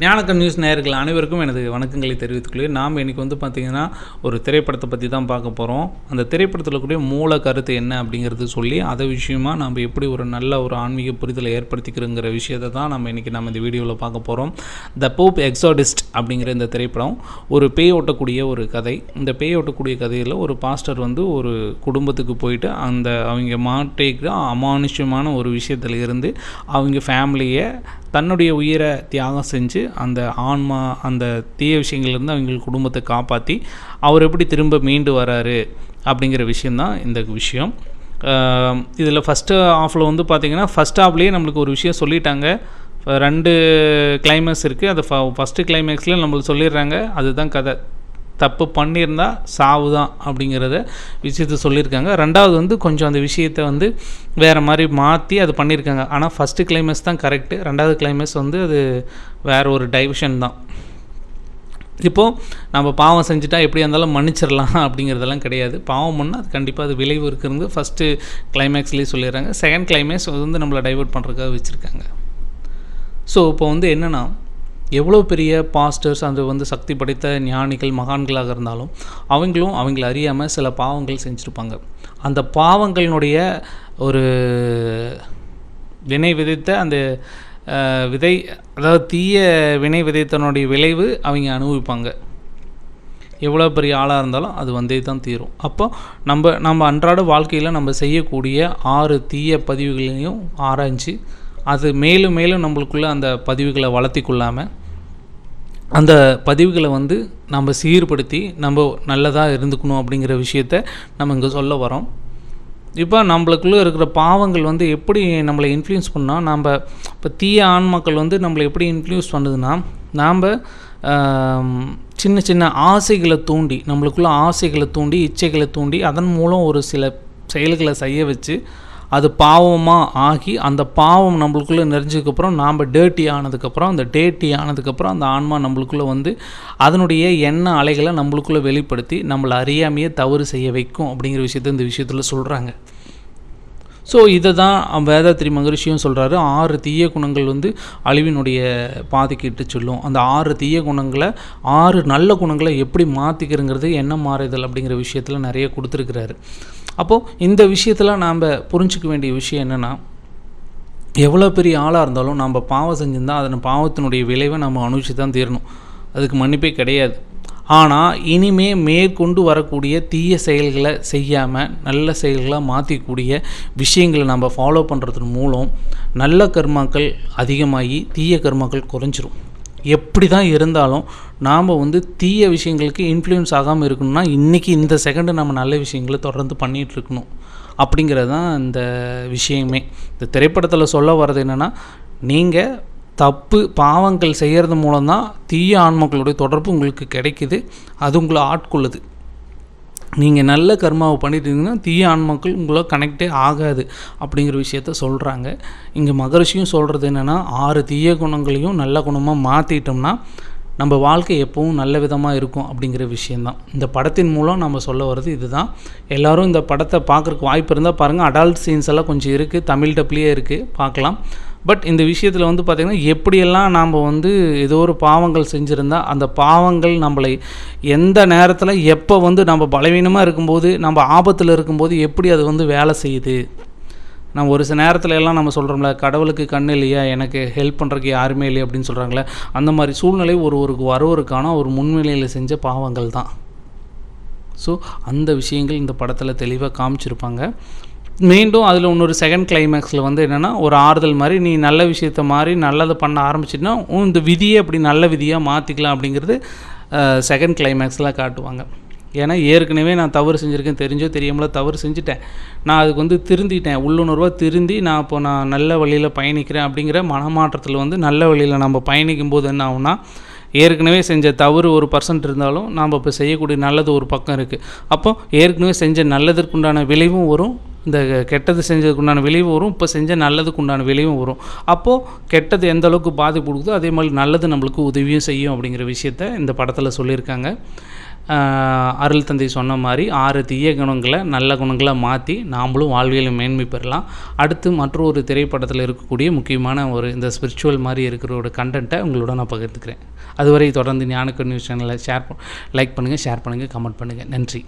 ஞானக்கன் news நேயர்கள் அனைவருக்கும் எனது வணக்கங்களை தெரிவித்துக்கொள்கிறேன் நாம் இன்றைக்கி வந்து பார்த்திங்கன்னா ஒரு திரைப்படத்தை பற்றி தான் பார்க்க போகிறோம் அந்த திரைப்படத்தில் கூடிய மூல கருத்து என்ன அப்படிங்கிறது சொல்லி அதை விஷயமா நம்ம எப்படி ஒரு நல்ல ஒரு ஆன்மீக புரிதலை ஏற்படுத்திக்கிறோங்கிற விஷயத்தை தான் நம்ம இன்றைக்கி நம்ம இந்த வீடியோவில் பார்க்க போகிறோம் த போப் எக்ஸாடிஸ்ட் அப்படிங்கிற இந்த திரைப்படம் ஒரு பேய் ஓட்டக்கூடிய ஒரு கதை. இந்த பேய் ஓட்டக்கூடிய கதையில் ஒரு பாஸ்டர் வந்து ஒரு குடும்பத்துக்கு போயிட்டு அந்த அவங்க மாட்டேக்கு அமானுஷ்யமான ஒரு விஷயத்தில் இருந்து அவங்க ஃபேமிலியை தன்னுடைய உயிரை தியாகம் செஞ்சு அந்த ஆன்மா அந்த தீய விஷயங்கள்லேருந்து அவங்களுக்கு குடும்பத்தை காப்பாற்றி அவர் எப்படி திரும்ப மீண்டு வராரு அப்படிங்கிற விஷயந்தான் இந்த விஷயம். இதில் ஃபஸ்ட்டு ஆஃபில் வந்து பார்த்திங்கன்னா ஃபஸ்ட் ஆஃப்லேயே நம்மளுக்கு ஒரு விஷயம் சொல்லிட்டாங்க. ரெண்டு கிளைமேக்ஸ் இருக்குது அது ஃபஸ்ட்டு கிளைமேக்ஸில் நம்மளுக்கு சொல்லிடுறாங்க. அதுதான் கதை. தப்பு பண்ணியிருந்தால் சாவு தான் அப்படிங்கிறத விஷயத்த சொல்லியிருக்காங்க. ரெண்டாவது வந்து கொஞ்சம் அந்த விஷயத்தை வந்து வேறு மாதிரி மாற்றி அது பண்ணியிருக்காங்க. ஆனால் ஃபஸ்ட்டு கிளைமேக்ஸ் தான் கரெக்டு ரெண்டாவது கிளைமேக்ஸ் வந்து அது வேறு ஒரு டைவர்ஷன் தான். இப்போது நம்ம பாவம் செஞ்சுட்டா எப்படியா இருந்தாலும் மன்னிச்சிடலாம் அப்படிங்கிறதெல்லாம் கிடையாது. பாவம் பண்ணால் அது கண்டிப்பாக அது விளைவு இருக்கிறது. ஃபஸ்ட்டு கிளைமேக்ஸ்லேயே சொல்லிடுறாங்க. செகண்ட் கிளைமேக்ஸ் வந்து நம்மளை டைவர்ட் பண்ணுறதுக்காக வச்சுருக்காங்க. ஸோ இப்போ வந்து என்னென்னா எவ்வளோ பெரிய பாஸ்டர்ஸ் அது வந்து சக்தி படைத்த ஞானிகள் மகான்களாக இருந்தாலும் அவங்களும் அவங்கள அறியாமல் சில பாவங்கள் செஞ்சுருப்பாங்க. அந்த பாவங்களினுடைய ஒரு வினை விதைத்த அந்த விதை அதாவது தீய வினை விதைத்தனுடைய விளைவு அவங்க அனுபவிப்பாங்க. எவ்வளோ பெரிய ஆளாக இருந்தாலும் அது வந்தே தான் தீரும். அப்போ நம்ம நம்ம அன்றாட வாழ்க்கையில் நம்ம செய்யக்கூடிய ஆறு தீய பதிவுகளையும் ஆராய்ஞ்சு அது மேலும் மேலும் நம்மளுக்குள்ளே அந்த பதிவுகளை வளர்த்தி கொள்ளாமல் அந்த பதிவுகளை வந்து நம்ம சீர்படுத்தி நம்ம நல்லதாக இருந்துக்கணும் அப்படிங்கிற விஷயத்த நம்ம இங்கே சொல்ல வரோம். இப்போ நம்மளுக்குள்ளே இருக்கிற பாவங்கள் வந்து எப்படி நம்மளை இன்ஃப்ளூயன்ஸ் பண்ணால் நம்ம இப்போ தீய ஆன்மாக்கள் வந்து நம்மளை எப்படி இன்ஃப்ளூயன்ஸ் பண்ணுதுன்னா நாம் சின்ன சின்ன ஆசைகளை தூண்டி நம்மளுக்குள்ள ஆசைகளை தூண்டி இச்சைகளை தூண்டி அதன் மூலம் ஒரு சில செயல்களை செய்ய வச்சு அது பாவமாக ஆகி அந்த பாவம் நம்மளுக்குள்ளே நிறைஞ்சதுக்கப்புறம் நாம் டேர்ட்டி ஆனதுக்கப்புறம் அந்த டேர்ட்டி ஆனதுக்கப்புறம் அந்த ஆன்மா நம்மளுக்குள்ளே வந்து அதனுடைய எண்ண அலைகளை நம்மளுக்குள்ளே வெளிப்படுத்தி நம்மளை அறியாமையே தவறு செய்ய வைக்கும் அப்படிங்கிற விஷயத்த இந்த விஷயத்தில் சொல்கிறாங்க ஸோ இதை தான் வேதாத்திரி மகரிஷியும் சொல்கிறாரு ஆறு தீய குணங்கள் வந்து அழிவினுடைய பாதிக்கிட்டு இட்டு சொல்லும். அந்த ஆறு தீய குணங்களை ஆறு நல்ல குணங்களை எப்படி மாற்றிக்கிறங்கிறது என்ன மாறுதல் அப்படிங்கிற விஷயத்தில் நிறைய கொடுத்துருக்கிறாரு. அப்போது இந்த விஷயத்தில் நாம் புரிஞ்சிக்க வேண்டிய விஷயம் என்னென்னா எவ்வளோ பெரிய ஆளாக இருந்தாலும் நம்ம பாவம் செஞ்சிருந்தால் அதன் பாவத்தினுடைய விளைவை நம்ம அனுபவிச்சு தான் தீரணும். அதுக்கு மன்னிப்பே கிடையாது. ஆனால் இனிமே மேற்கொண்டு வரக்கூடிய தீய செயல்களை செய்யாமல் நல்ல செயல்களாக மாற்றிக்கூடிய விஷயங்களை நம்ம ஃபாலோ பண்ணுறதன் மூலம் நல்ல கர்மாக்கள் அதிகமாகி தீய கர்மாக்கள் குறைஞ்சிரும். எப்படி தான் இருந்தாலும் நாம் வந்து தீய விஷயங்களுக்கு இன்ஃப்ளூயன்ஸ் ஆகாமல் இருக்கணும்னா இன்றைக்கி இந்த செகண்டு நம்ம நல்ல விஷயங்களை தொடர்ந்து பண்ணிகிட்ருக்கணும் அப்படிங்கிறது தான் இந்த விஷயமே. இந்த திரைப்படத்தில் சொல்ல வர்றது என்னென்னா நீங்கள் தப்பு பாவங்கள் செய்கிறது மூலம்தான் தீய ஆன்மக்களுடைய தொடர்பு உங்களுக்கு கிடைக்குது. அது உங்களை ஆட்கொள்ளுது. நீங்கள் நல்ல கர்மாவை பண்ணிட்டு இருந்தீங்கன்னா தீய ஆன்மாக்கள் உங்களை கனெக்டே ஆகாது அப்படிங்கிற விஷயத்த சொல்கிறாங்க இங்கே மகரிஷியும் சொல்கிறது என்னென்னா ஆறு தீய குணங்களையும் நல்ல குணமாக மாற்றிட்டோம்னா நம்ம வாழ்க்கை எப்பவும் நல்ல விதமாக இருக்கும் அப்படிங்கிற விஷயந்தான் இந்த படத்தின் மூலம் நம்ம சொல்ல வர்றது இதுதான். எல்லோரும் இந்த படத்தை பார்க்குறக்கு வாய்ப்பு இருந்தால் பாருங்கள் அடல்ட் சீன்ஸ் எல்லாம் கொஞ்சம் இருக்குது தமிழ் டப்லேயே இருக்குது பார்க்கலாம். பட் இந்த விஷயத்தில் வந்து பார்த்திங்கன்னா எப்படியெல்லாம் நாம் வந்து ஏதோ ஒரு பாவங்கள் செஞ்சுருந்தா அந்த பாவங்கள் நம்மளை எந்த நேரத்தில் எப்போ வந்து நம்ம பலவீனமாக இருக்கும்போது நம்ம ஆபத்தில் இருக்கும்போது எப்படி அது வந்து வேலை செய்யுது? நம்ம ஒரு சில நேரத்தில் எல்லாம் நம்ம சொல்கிறோம்ல கடவுளுக்கு கண் இல்லையா எனக்கு ஹெல்ப் பண்ணுறக்கு யாருமே இல்லையா அப்படின்னு சொல்கிறாங்களே அந்த மாதிரி சூழ்நிலை ஒரு ஒருக்கு ஒரு முன்னிலையில் செஞ்ச பாவங்கள் தான் ஸோ அந்த விஷயங்கள் இந்த படத்தில் தெளிவாக காமிச்சிருப்பாங்க. மீண்டும் அதில் இன்னொரு செகண்ட் கிளைமேக்ஸில் வந்து என்னென்னா ஒரு ஆறுதல் மாதிரி நீ நல்ல விஷயத்த மாதிரி நல்லதை பண்ண ஆரம்பிச்சிட்டுனா இந்த விதியை அப்படி நல்ல விதியாக மாற்றிக்கலாம் அப்படிங்கிறது செகண்ட் கிளைமேக்ஸில் காட்டுவாங்க. ஏன்னா ஏற்கனவே நான் தவறு செஞ்சுருக்கேன் தெரிஞ்சோ தெரியாமலோ தவறு செஞ்சுட்டேன். நான் அதுக்கு வந்து திருந்திட்டேன் உள்ளுணர்வாக திருந்தி நான் இப்போ நான் நல்ல வழியில் பயணிக்கிறேன் அப்படிங்கிற மனமாற்றத்தில் வந்து நல்ல வழியில் நம்ம பயணிக்கும் போது என்ன ஆகுனா ஏற்கனவே செஞ்ச தவறு ஒரு பர்சன்ட் இருந்தாலும் நாம் இப்போ செய்யக்கூடிய நல்லது ஒரு பக்கம் இருக்குது அப்போ ஏற்கனவே செஞ்ச நல்லதற்குண்டான விளைவும் வரும் இந்த கெட்டது செஞ்சதுக்குண்டான விளைவு வரும் இப்போ செஞ்ச நல்லதுக்குண்டான விளைவும் வரும். அப்போது கெட்டது எந்த அளவுக்கு பாதிப்பு கொடுக்குதோ அதே மாதிரி நல்லது நம்மளுக்கு உதவியும் செய்யும் அப்படிங்கிற விஷயத்த இந்த படத்தில் சொல்லியிருக்காங்க. அருள் தந்தை சொன்ன மாதிரி ஆறு தீய குணங்களை நல்ல குணங்களை மாற்றி நாமளும் வாழ்வியல் மேன்மை பெறலாம். அடுத்து மற்றொரு திரைப்படத்தில் இருக்கக்கூடிய முக்கியமான ஒரு இந்த ஸ்பிரிச்சுவல் மாதிரி இருக்கிற ஒரு கண்டென்ட்டை உங்களோட நான் பகிர்ந்துக்கிறேன். அதுவரை தொடர்ந்து ஞானக்கு நியூஸ் சேனலை ஷேர் லைக் பண்ணுங்கள் ஷேர் பண்ணுங்கள் கமெண்ட் பண்ணுங்கள் நன்றி.